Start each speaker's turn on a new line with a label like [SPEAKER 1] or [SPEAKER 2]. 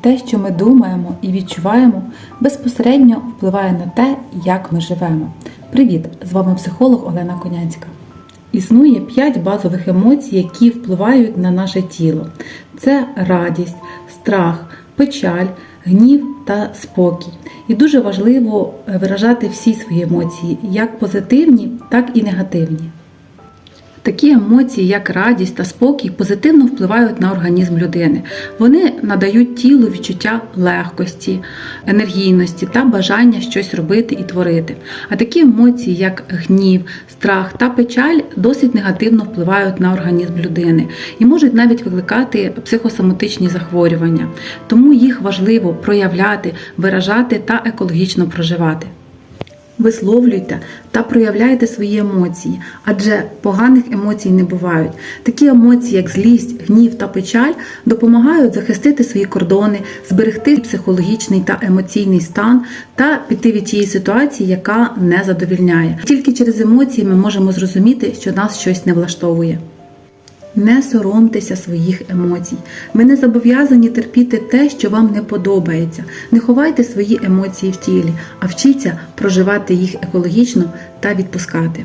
[SPEAKER 1] Те, що ми думаємо і відчуваємо, безпосередньо впливає на те, як ми живемо. Привіт! З вами психолог Олена Конянська. Існує 5 базових емоцій, які впливають на наше тіло: це радість, страх, печаль, гнів та спокій. І дуже важливо виражати всі свої емоції, як позитивні, так і негативні. Такі емоції, як радість та спокій, позитивно впливають на організм людини. Вони надають тілу відчуття легкості, енергійності та бажання щось робити і творити. А такі емоції, як гнів, страх та печаль, досить негативно впливають на організм людини і можуть навіть викликати психосоматичні захворювання. Тому їх важливо проявляти, виражати та екологічно проживати. Висловлюйте та проявляйте свої емоції, адже поганих емоцій не бувають. Такі емоції, як злість, гнів та печаль, допомагають захистити свої кордони, зберегти психологічний та емоційний стан та піти від тієї ситуації, яка не задовільняє. Тільки через емоції ми можемо зрозуміти, що нас щось не влаштовує. Не соромтеся своїх емоцій. Ми не зобов'язані терпіти те, що вам не подобається. Не ховайте свої емоції в тілі, а вчіться проживати їх екологічно та відпускати.